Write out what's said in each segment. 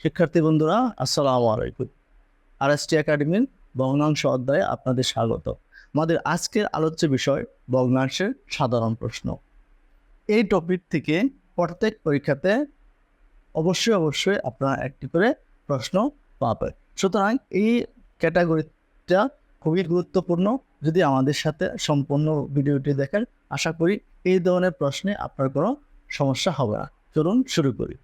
শিক্ষার্থী বন্ধুরা, আসসালামু আলাইকুম। আর এস টি একাডেমির ভগ্নাংশ অধ্যায়ে আপনাদের স্বাগত। আমাদের আজকের আলোচ্য বিষয় ভগ্নাংশের সাধারণ প্রশ্ন। এই টপিক থেকে প্রত্যেক পরীক্ষাতে অবশ্যই অবশ্যই আপনারা একটি করে প্রশ্ন পাবেন। সুতরাং এই ক্যাটাগরিটা খুবই গুরুত্বপূর্ণ। যদি আমাদের সাথে সম্পূর্ণ ভিডিওটি দেখেন, আশা করি এই ধরনের প্রশ্নে আপনার কোনো সমস্যা হবে না। চলুন শুরু করি।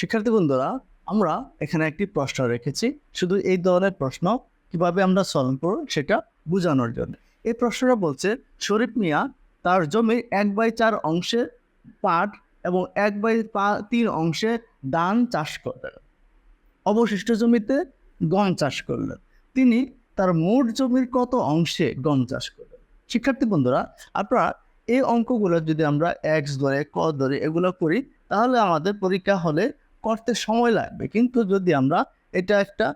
শিক্ষার্থী বন্ধুরা, আমরা এখানে একটি প্রশ্ন রেখেছি। শুধু এই ধরনের প্রশ্ন কীভাবে আমরা সলভ করব সেটা বোঝানোর জন্য। এই প্রশ্নটা বলছে, শরীফ মিয়া তার জমির এক বাই চার অংশে পাট এবং এক বাই তিন অংশে ধান চাষ করলেন। অবশিষ্ট জমিতে গম চাষ করলেন। তিনি তার মোট জমির কত অংশে গম চাষ করলেন? শিক্ষার্থী বন্ধুরা, আপনারা এই অঙ্কগুলো যদি আমরা এক্স ধরে, ক ধরে এগুলো করি, তাহলে আমাদের পরীক্ষা হলে করতে সময় লাগবে। কিন্তু যদি আমরা এটা একটা,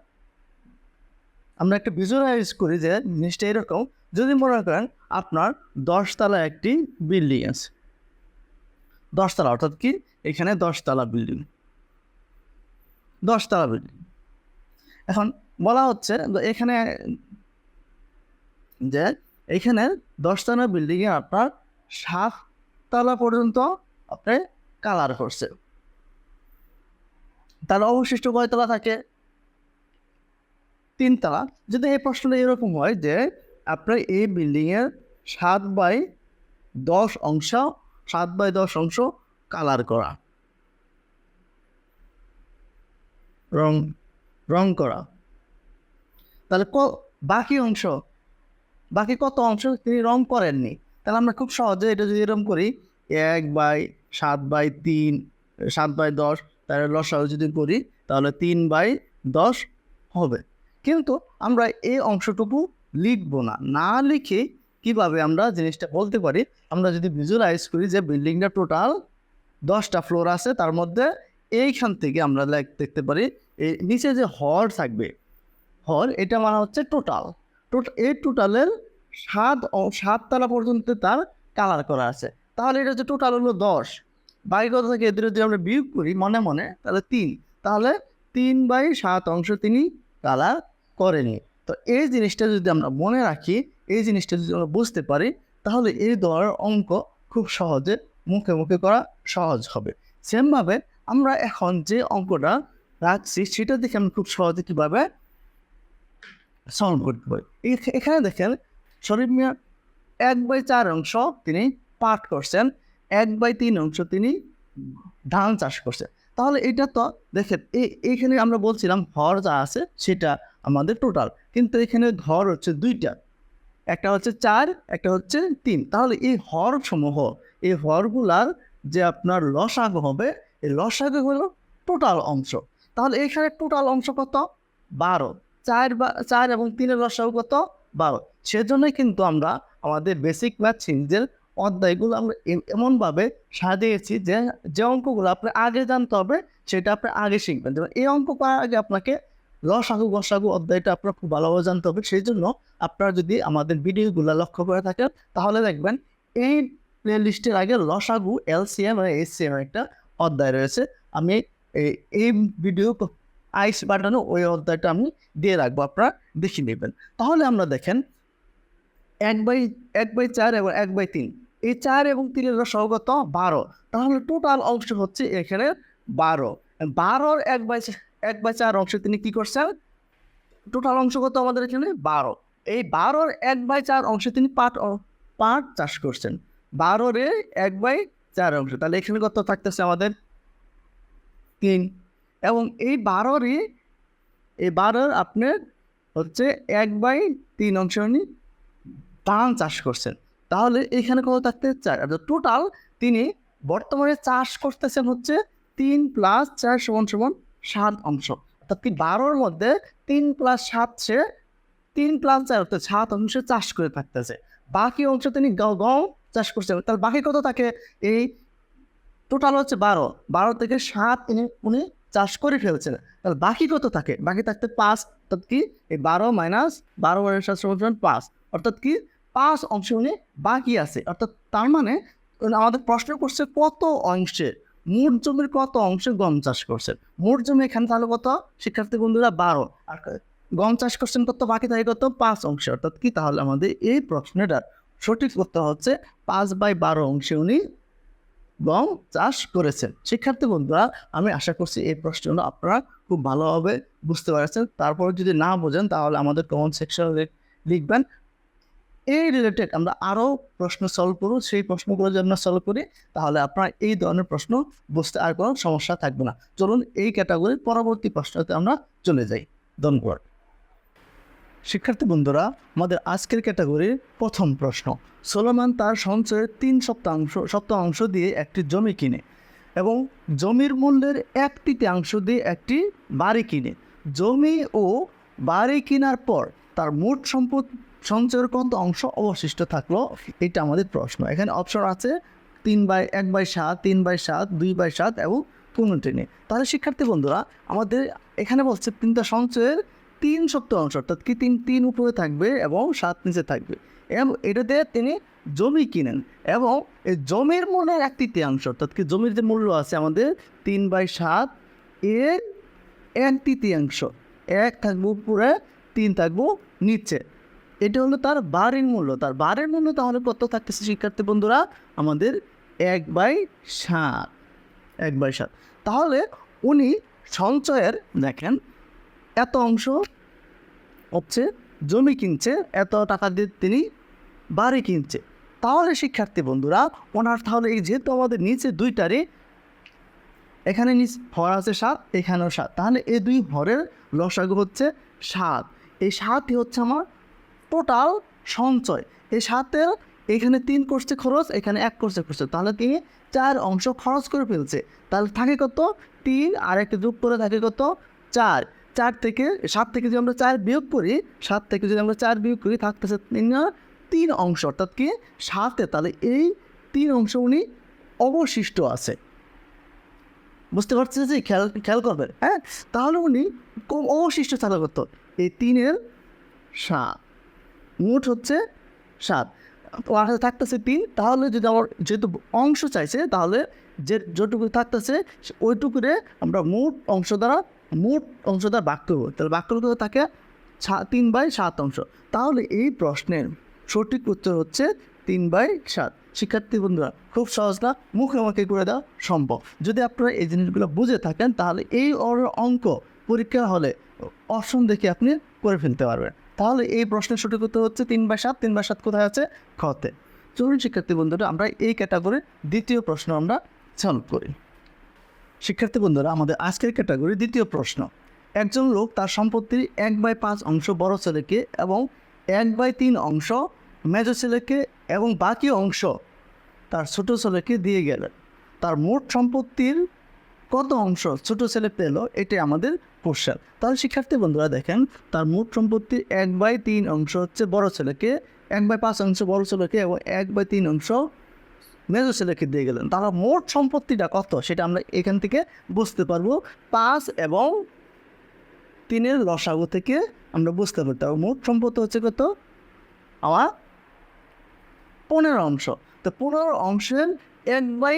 আমরা একটা ভিজুয়ালাইজ করি যে জিনিসটা এরকম, যদি মনে করেন আপনার দশতলা একটি বিল্ডিং আছে। দশতলা অর্থাৎ কি? এখানে দশতলা বিল্ডিং দশতলা বিল্ডিং এখন বলা হচ্ছে এখানে, যে এখানে দশতলা বিল্ডিংয়ে আপনার সাততলা পর্যন্ত আপনি কালার করছে। তার অবশিষ্ট কয়তলা থাকে? তিনতলা। যদি এই প্রশ্নটা এরকম হয় যে আপনার এই বিল্ডিংয়ের সাত বাই দশ অংশ, সাত বাই দশ অংশ কালার করা। রং রং করা। তাহলে ক, বাকি অংশ, বাকি কত অংশ তিনি রং করেননি? তাহলে আমরা খুব সহজে এটা যদি এরকম করি, এক বাই সাত বাই তিন, সাত বাই দশ তাহলে লসাও যদি করি, তাহলে তিন বাই দশ হবে। কিন্তু আমরা এই অংশটুকু লিখব না। না লিখে কীভাবে আমরা জিনিসটা বলতে পারি? আমরা যদি ভিজুয়ালাইজ করি যে বিল্ডিংটা টোটাল দশটা ফ্লোর আছে, তার মধ্যে এইখান থেকে আমরা দেখতে পারি এই নিচে যে হর থাকবে, হর এটা মানে হচ্ছে টোটাল টোটাল এই টোটালের সাত সাততলা পর্যন্ত তার কালার করা আছে। তাহলে এটা হচ্ছে টোটাল হলো দশ। বাকি কত থেকে এদের যদি আমরা বিয়োগ করি মনে মনে, তাহলে তিন। তাহলে তিন বাই সাত অংশ তিনি কালার করেনি। তো এই জিনিসটা যদি আমরা মনে রাখি, এই জিনিসটা যদি আমরা বুঝতে পারি, তাহলে এই ধরনের অঙ্ক খুব সহজে মুখে মুখে করা সহজ হবে। সেমভাবে আমরা এখন যে অঙ্কটা রাখছি, সেটা দেখে আমরা খুব সহজে কীভাবে সলভ করতে পারি। এখানে দেখেন, শরীফ মিয়া এক বাই চার অংশ তিনি পাঠ করছেন। এক বাই তিন অংশ তিনি ধান চাষ করছে। তাহলে এটা তো দেখেন এই এইখানে আমরা বলছিলাম হর যা আছে সেটা আমাদের টোটাল কিন্তু এখানে ঘর হচ্ছে দুইটা। একটা হচ্ছে চার, একটা হচ্ছে তিন। তাহলে এই হর সমূহ এই হরগুলার যে আপনার লসাগু হবে, এই লসাগু হলো টোটাল অংশ। তাহলে এখানে টোটাল অংশ কত? বারো। চার বা, চার এবং তিনের লসাগু কত? বারো। সেজন্যই কিন্তু আমরা আমাদের বেসিক ম্যাথ সিরিজের অধ্যায়গুলো আমরা এমনভাবে সাজিয়েছি যে যে অঙ্কগুলো আপনি আগে জানতে হবে, সেটা আপনি আগে শিখবেন। যেমন এই অঙ্ক করার আগে আপনাকে লসাগু গসাগু অধ্যায়টা আপনার খুব ভালোভাবে জানতে হবে। সেই জন্য আপনারা যদি আমাদের ভিডিওগুলো লক্ষ্য করে থাকেন, তাহলে দেখবেন এই প্লে লিস্টের আগে লসাগু এলসিএম আর এসসিএম একটা অধ্যায় রয়েছে। আমি এই- এই ভিডিও আইস বাটনে ওই অধ্যায়টা আমি দিয়ে রাখব, আপনারা দেখে নেবেন। তাহলে আমরা দেখেন, এক বাই এক বাই চার এবং এক বাই তিন। এই চার এবং তিনের সহগত বারো। তাহলে টোটাল অংশ হচ্ছে এখানে বারো। বারোর এক বাই এক বাই চার অংশে তিনি কি করছেন? টোটাল অংশ কত আমাদের এখানে? বারো। এই বারোর এক বাই চার অংশে তিনি পাট পাট চাষ করছেন। বারোর এক বাই চার অংশ। তাহলে এখানে কত থাকতেছে আমাদের? তিন। এবং এই বারোরই, এই বারোর আপনার হচ্ছে এক বাই তিন অংশ উনি ধান চাষ করছেন। তাহলে এখানে কত থাকতে চার? টোটাল তিনি বর্তমানে চাষ করতেছেন হচ্ছে তিন প্লাস চার সমান সমান সাত অংশ। অর্থাৎ কি বারোর মধ্যে তিন প্লাস সাত সে তিন প্লাস চার অর্থাৎ সাত অংশে চাষ করে থাকতেছে। বাকি অংশ তিনি গম চাষ করছেন। তাহলে বাকি কত থাকে? এই টোটাল হচ্ছে বারো। বারো থেকে সাত তিনি উনি চাষ করে ফেলছেন। তাহলে বাকি কত থাকে? বাকি থাকতে পাঁচ। অর্থাৎ কি? এই বারো মাইনাস বারো মাইনাস সাত সমান পাঁচ। অর্থাৎ কি? পাঁচ অংশ উনি বাকি আছে। অর্থাৎ তার মানে আমাদের প্রশ্ন করছে কত অংশে, মোট জমির কত অংশে গম চাষ করছেন মোট জমি এখানে তাহলে কত? শিক্ষার্থী বন্ধুরা, বারো। আর গম চাষ করছেন কত? বাকি থাকে কত? পাঁচ অংশে। অর্থাৎ কি তাহলে আমাদের এই প্রশ্নটার সঠিক উত্তর হচ্ছে পাঁচ বাই বারো অংশে উনি গম চাষ করেছেন। শিক্ষার্থী বন্ধুরা, আমি আশা করছি এই প্রশ্নগুলো আপনারা খুব ভালোভাবে বুঝতে পারছেন। তারপর যদি না বোঝেন, তাহলে আমাদের কমেন্ট সেকশনে লিখবেন। এই রিলেটেড আমরা আরও প্রশ্ন সলভ করব, সেই প্রশ্নগুলো যদি আমরা সলভ করি, তাহলে আপনার এই ধরনের প্রশ্ন বুঝতে আর কোনো সমস্যা থাকবে না। চলুন এই ক্যাটাগরির পরবর্তী প্রশ্নতে আমরা চলে যাই। ধন্যবাদ শিক্ষার্থী বন্ধুরা, আমাদের আজকের ক্যাটাগরির প্রথম প্রশ্ন। সোলোমান তার সঞ্চয়ের তিন সপ্তাহাংশ সপ্তাহাংশ দিয়ে একটি জমি কিনে এবং জমির মূল্যের এক তৃতীয়াংশ দিয়ে একটি বাড়ি কিনে। জমি ও বাড়ি কেনার পর তার মোট সম্পদ সঞ্চয়ের কত অংশ অবশিষ্ট থাকল, এটা আমাদের প্রশ্ন। এখানে অপশন আছে তিন বাই এক বাই সাত, তিন বাই সাত, দুই বাই সাত এবং পনেরো টেনে তাহলে শিক্ষার্থী বন্ধুরা, আমাদের এখানে বলছে তিনটা সঞ্চয়ের তিন সপ্তাহ অংশ, অর্থাৎ কি তিন তিন উপরে থাকবে এবং সাত নিচে থাকবে। এবং এটাতে তিনি জমি কিনেন এবং এই জমির মূল্যের এক তৃতীয়াংশ অর্থাৎ কি জমির যে মূল্য আছে আমাদের তিন বাই সাত, এর এক তৃতীয়াংশ, এক থাকব উপরে, তিন থাকব নিচে। এটা হলো তার বারের মূল্য। তার বারের মূল্য তাহলে কত থাকতেছে, শিক্ষার্থী বন্ধুরা, আমাদের এক বাই সাত, এক বাই সাত। তাহলে উনি সঞ্চয়ের, দেখেন, এত অংশ হচ্ছে, জমি কিনছে, এত টাকা দিয়ে তিনি বাড়ি কিনছে। তাহলে শিক্ষার্থী বন্ধুরা, ওনার তাহলে এই যেহেতু আমাদের নিচে দুইটারই, এখানে নিচ ভর আছে সাত, এখানেও সাত। তাহলে এই দুই ভরের লসাগু হচ্ছে সাত। এই সাতই হচ্ছে আমার টোটাল সঞ্চয়। এই সাতের এখানে তিন করছে খরচ, এখানে এক করছে খরচ। তাহলে তিনি চার অংশ খরচ করে ফেলছে। তাহলে থাকে কত? তিন আর একটা যোগ করে থাকে কত? চার। চার থেকে সাত থেকে যদি আমরা চার বিয়োগ করি, সাত থেকে যদি আমরা চার বিয়োগ করি, থাকতেছে তিন তিন অংশ। অর্থাৎ কি? সাতে। তাহলে এই তিন অংশ উনি অবশিষ্ট আছে। বুঝতে পারছেন যে খেয়াল খেয়াল করবেন। হ্যাঁ? তাহলে উনি অবশিষ্ট চালু করতো এই তিনের সাত। মোট হচ্ছে সাত ওর হাতে থাকতেছে তিন তাহলে যদি আমার যেহেতু অংশ চাইছে তাহলে যে যেটুকু থাকতেছে ওইটুকুরে আমরা মোট অংশ দ্বারা মোট অংশ দ্বারা ভাগ করব তাহলে ভাগ করতে থাকে তিন বাই সাত অংশ তাহলে এই প্রশ্নের সঠিক উত্তর হচ্ছে তিন বাই সাত শিক্ষার্থী বন্ধুরা খুব সহজ না মুখে মুখে করে দেওয়া সম্ভব যদি আপনারা এই জিনিসগুলো বুঝে থাকেন তাহলে এই অঙ্ক পরীক্ষা হলে অপশন দেখে আপনি করে ফেলতে পারবেন তাহলে এই প্রশ্নের সঠিক উত্তর হচ্ছে তিন বাই সাত। তিন বাই সাত কোথায় আছে? খতে চলুন, শিক্ষার্থী বন্ধুরা, আমরা এই ক্যাটাগরির দ্বিতীয় প্রশ্ন আমরা সলভ করি। শিক্ষার্থী বন্ধুরা, আমাদের আজকের ক্যাটাগরি দ্বিতীয় প্রশ্ন। একজন লোক তার সম্পত্তির এক বাই পাঁচ অংশ বড় ছেলেকে এবং এক বাই তিন অংশ মেজ ছেলেকে এবং বাকি অংশ তার ছোট ছেলেকে দিয়ে গেলেন। তার মোট সম্পত্তির কত অংশ ছোট ছেলে পেল, এটাই আমাদের কোশ্চেন তাহলে শিক্ষার্থী বন্ধুরা দেখেন, তার মোট সম্পত্তির এক বাই তিন অংশ হচ্ছে বড় ছেলেকে, এক বাই পাঁচ অংশ বড় ছেলেকে এবং এক বাই তিন অংশ মেজো ছেলেকে দিয়ে গেলেন। তাহলে মোট সম্পত্তিটা কত সেটা আমরা এখান থেকে বুঝতে পারব। পাঁচ এবং তিনের লসাগু থেকে আমরা বুঝতে পারতাম মোট সম্পত্তি হচ্ছে কত? আমার পনেরো অংশ। তো পনেরো অংশের এক বাই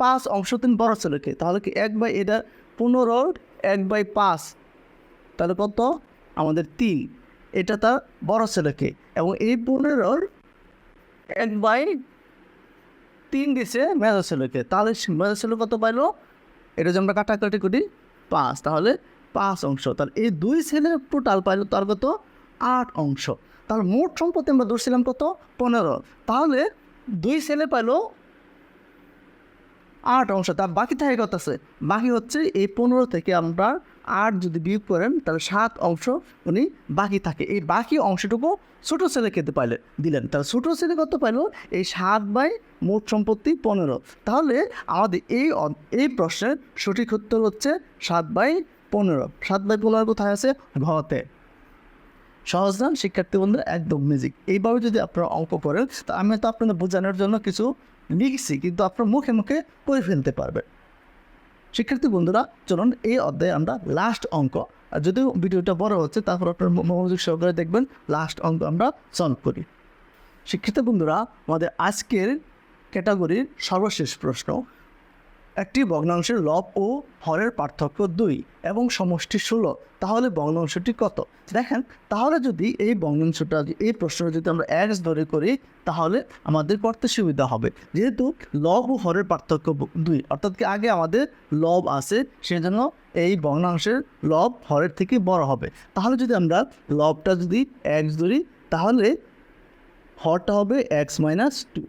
পাঁচ অংশ তিন বড় ছেলেকে তাহলে কি এক বাই এটা পনেরোর এক বাই পাঁচ, তাহলে কত? আমাদের তিন। এটা তার বড় ছেলেকে এবং এই পনেরোর এক বাই তিন দিছে মেজো ছেলেকে তাহলে মেজো ছেলে কত পাইলো? এটা যে আমরা কাটাকাটি করি, পাঁচ। তাহলে পাঁচ অংশ। তাহলে এই দুই ছেলে টোটাল পাইলো তার কত? আট অংশ। তাহলে মোট সম্পত্তি আমরা ধরছিলাম কত? পনেরো। তাহলে দুই ছেলে পাইলো আট অংশ, তার বাকি থাকে কত আছে? বাকি হচ্ছে এই পনেরো থেকে আমরা আট যদি বিয়োগ করেন, তাহলে সাত অংশ উনি বাকি থাকে। এই বাকি অংশটুকু ছোটো ছেলে খেতে পাইলে দিলেন। তাহলে ছোটো ছেলে কত পাইলো? এই সাত বাই মোট সম্পত্তি পনেরো। তাহলে আমাদের এই এই প্রশ্নের সঠিক উত্তর হচ্ছে সাত বাই পনেরো। সাত বাই পনেরো কোথায় আছে? ঘতে সহজ না? শিক্ষার্থী বন্ধুরা, একদম মিউজিক এইভাবে যদি আপনারা অঙ্ক করেন, তো আমি তো আপনাদের বোঝানোর জন্য কিছু লিখছি, কিন্তু আপনার মুখে মুখে করে ফেলতে পারবে। শিক্ষার্থী বন্ধুরা, চলুন এই অধ্যায়ে আমরা লাস্ট অঙ্ক। আর যদিও ভিডিওটা বড় হচ্ছে, তারপর আপনার মনোযোগ সহকারে দেখবেন লাস্ট অঙ্ক আমরা সলভ করি। শিক্ষিত বন্ধুরা, আমাদের আজকের ক্যাটাগরির সর্বশেষ প্রশ্ন। একটি ভগ্নাংশের লব ও হরের পার্থক্য দুই এবং সমষ্টি ষোলো। তাহলে ভগ্নাংশটি কত? দেখেন, তাহলে যদি এই ভগ্নাংশটা, এই প্রশ্নটা যদি আমরা এক্স ধরে করি, তাহলে আমাদের করতে সুবিধা হবে। যেহেতু লব ও হরের পার্থক্য দুই, অর্থাৎ কি আগে আমাদের লব আছে, সেজন্য এই ভগ্নাংশের লব হরের থেকে বড় হবে। তাহলে যদি আমরা লবটা যদি এক্স ধরি, তাহলে হরটা হবে এক্স মাইনাস টু।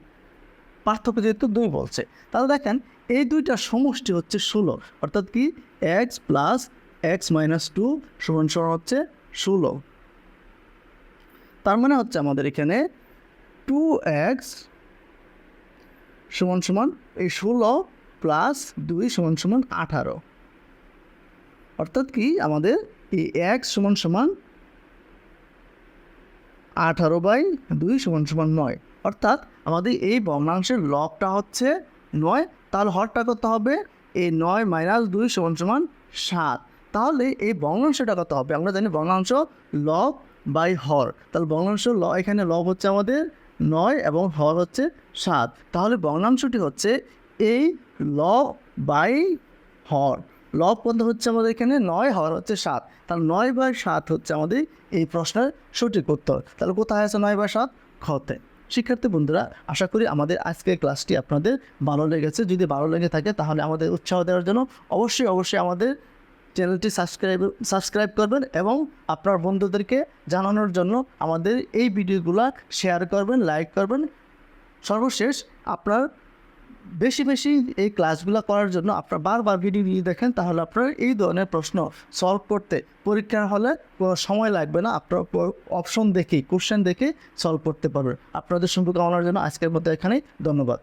পার্থক্য যেহেতু দুই বলছে। তাহলে দেখেন এই দুইটা সমষ্টি হচ্ছে ষোলো অর্থাৎ কি? X plus x minus two সমান সমান হচ্ছে ষোলো। তার মানে হচ্ছে আমাদের এখানে টু এক্স সমান সমান এই ষোলো প্লাস দুই সমান সমান আঠারো। অর্থাৎ কি? আমাদের এই এক্স সমান সমান আঠারো বাই দুই সমান সমান নয়। অর্থাৎ আমাদের এই ভগ্নাংশের লবটা হচ্ছে নয়, তাহলে হরটা করতে হবে? এই নয় মাইনাস দুই সমান সমান সাত। তাহলে এই ভগ্নাংশটা কত হবে? আমরা জানি ভগ্নাংশ লব বাই হর। তাহলে ভগ্নাংশ ল, এখানে লব হচ্ছে আমাদের নয় এবং হর হচ্ছে সাত। তাহলে ভগ্নাংশটি হচ্ছে এই ল বাই হর। লব কত হচ্ছে আমাদের এখানে নয়, হর হচ্ছে সাত। তাহলে নয় বাই সাত হচ্ছে আমাদের এই প্রশ্নের সঠিক উত্তর। তাহলে কোথায় আছে নয় বাই সাত? খতে শিক্ষার্থী বন্ধুরা, আশা করি আমাদের আজকের ক্লাসটি আপনাদের ভালো লেগেছে। যদি ভালো লেগে থাকে, তাহলে আমাদের উৎসাহ দেওয়ার জন্য অবশ্যই অবশ্যই আমাদের চ্যানেলটি সাবস্ক্রাইব সাবস্ক্রাইব করবেন এবং আপনার বন্ধুদেরকে জানানোর জন্য আমাদের এই ভিডিওগুলো শেয়ার করবেন, লাইক করবেন। সর্বশেষ, আপনার বেশি বেশি এই ক্লাসগুলো করার জন্য আপনারা বারবার ভিডিও নিয়ে দেখেন, তাহলে আপনার এই ধরনের প্রশ্ন সলভ করতে পরীক্ষার হলে সময় লাগবে না। আপনার অপশন দেখেই কোশ্চেন দেখে সলভ করতে পারবেন। আপনাদের সম্পর্কে আমার জন্য আজকের মধ্যে এখানেই, ধন্যবাদ।